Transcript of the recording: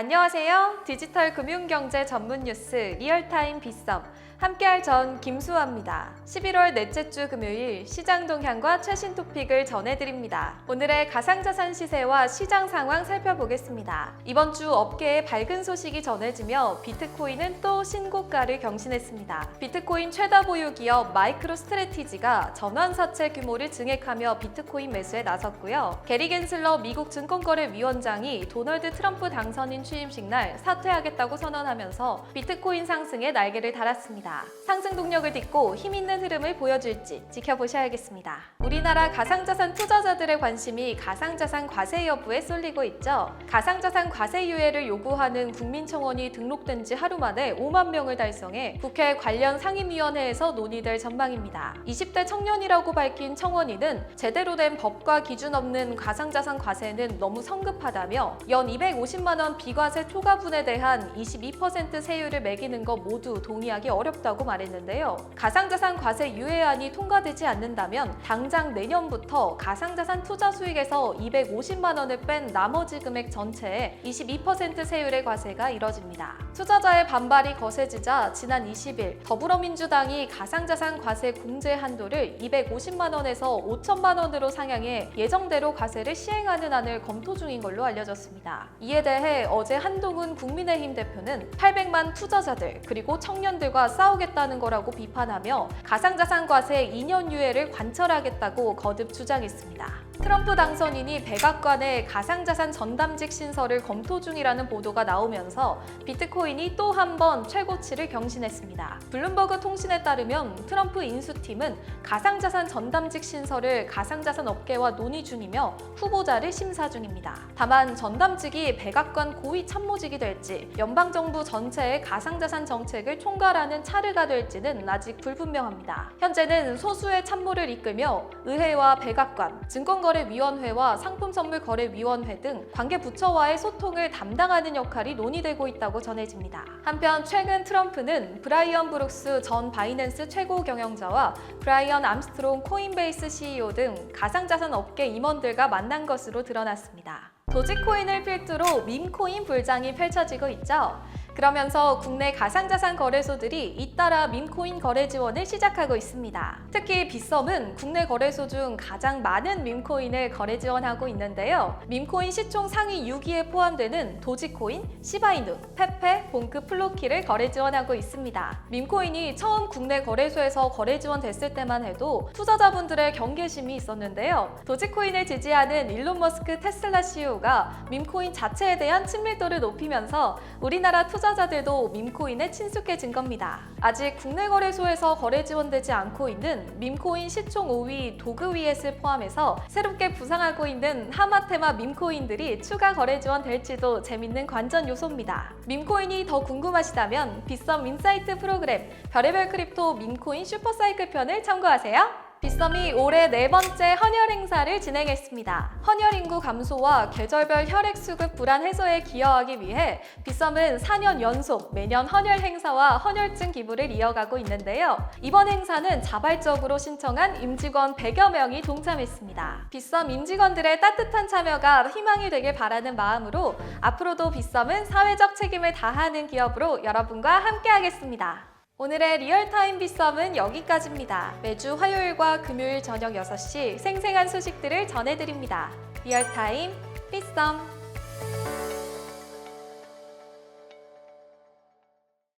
안녕하세요. 디지털 금융경제 전문 뉴스 리얼타임 빗썸 함께할 전 김수아입니다. 11월 넷째 주 금요일 시장 동향과 최신 토픽을 전해드립니다. 오늘의 가상자산 시세와 시장 상황 살펴보겠습니다. 이번 주 업계에 밝은 소식이 전해지며 비트코인은 또 신고가를 경신했습니다. 비트코인 최다 보유 기업 마이크로 스트레티지가 전환사채 규모를 증액하며 비트코인 매수에 나섰고요. 게리 겐슬러 미국 증권거래위원장이 도널드 트럼프 당선인 취임식 날 사퇴하겠다고 선언하면서 비트코인 상승에 날개를 달았습니다. 상승 동력을 딛고 힘 있는 흐름을 보여줄지 지켜보셔야겠습니다. 우리나라 가상자산 투자자들의 관심이 가상자산 과세 여부에 쏠리고 있죠. 가상자산 과세 유예를 요구하는 국민청원이 등록된 지 하루 만에 5만 명을 달성해 국회 관련 상임위원회에서 논의될 전망입니다. 20대 청년이라고 밝힌 청원인은 제대로 된 법과 기준 없는 가상자산 과세는 너무 성급하다며 연 250만 원 비 과세 초과분에 대한 22% 세율을 매기는 것 모두 동의하기 어렵다고 말했는데요. 가상자산 과세 유예안이 통과되지 않는다면 당장 내년부터 가상자산 투자 수익에서 250만 원을 뺀 나머지 금액 전체에 22% 세율의 과세가 이뤄집니다. 투자자의 반발이 거세지자 지난 20일 더불어민주당이 가상자산 과세 공제 한도를 250만 원에서 5천만 원으로 상향해 예정대로 과세를 시행하는 안을 검토 중인 걸로 알려졌습니다. 이에 대해 어제 한동훈 국민의힘 대표는 800만 투자자들 그리고 청년들과 싸우겠다는 거라고 비판하며 가상자산 과세 2년 유예를 관철하겠다고 거듭 주장했습니다. 트럼프 당선인이 백악관에 가상자산 전담직 신설을 검토 중이라는 보도가 나오면서 비트코인이 또 한 번 최고치를 경신했습니다. 블룸버그 통신에 따르면 트럼프 인수팀은 가상자산 전담직 신설을 가상자산 업계와 논의 중이며 후보자를 심사 중입니다. 다만 전담직이 백악관 고위 참모직이 될지 연방정부 전체의 가상자산 정책을 총괄하는 차르가 될지는 아직 불분명합니다. 현재는 소수의 참모를 이끌며 의회와 백악관, 증권거 래위원회와 상품선물거래위원회 등 관계 부처와의 소통을 담당하는 역할이 논의되고 있다고 전해집니다. 한편 최근 트럼프는 브라이언 브룩스 전 바이낸스 최고 경영자와 브라이언 암스트롱 코인베이스 CEO 등 가상자산 업계 임원들과 만난 것으로 드러났습니다. 도지코인을 필두로 밈코인 불장이 펼쳐지고 있죠. 그러면서 국내 가상자산 거래소들이 잇따라 밈코인 거래 지원을 시작하고 있습니다. 특히 빗썸은 국내 거래소 중 가장 많은 밈코인을 거래 지원하고 있는데요. 밈코인 시총 상위 6위에 포함되는 도지코인, 시바이누, 페페, 봉크 플로키를 거래 지원하고 있습니다. 밈코인이 처음 국내 거래소에서 거래 지원됐을 때만 해도 투자자분들의 경계심이 있었는데요. 도지코인을 지지하는 일론 머스크 테슬라 CEO가 밈코인 자체에 대한 친밀도를 높이면서 우리나라 투자자들도 밈코인에 친숙해진 겁니다. 아직 국내 거래소에서 거래 지원되지 않고 있는 밈코인 시총 5위 도그위엣을 포함해서 새롭게 부상하고 있는 하마테마 밈코인들이 추가 거래 지원될지도 재밌는 관전 요소입니다. 밈코인이 더 궁금하시다면 빗썸 인사이트 프로그램 별의별 크립토 밈코인 슈퍼사이클 편을 참고하세요. 빗썸이 올해 네 번째 헌혈 행사를 진행했습니다. 헌혈 인구 감소와 계절별 혈액 수급 불안 해소에 기여하기 위해 빗썸은 4년 연속 매년 헌혈 행사와 헌혈증 기부를 이어가고 있는데요. 이번 행사는 자발적으로 신청한 임직원 100여 명이 동참했습니다. 빗썸 임직원들의 따뜻한 참여가 희망이 되길 바라는 마음으로 앞으로도 빗썸은 사회적 책임을 다하는 기업으로 여러분과 함께하겠습니다. 오늘의 리얼타임 비썸은 여기까지입니다. 매주 화요일과 금요일 저녁 6시 생생한 소식들을 전해드립니다. 리얼타임 비썸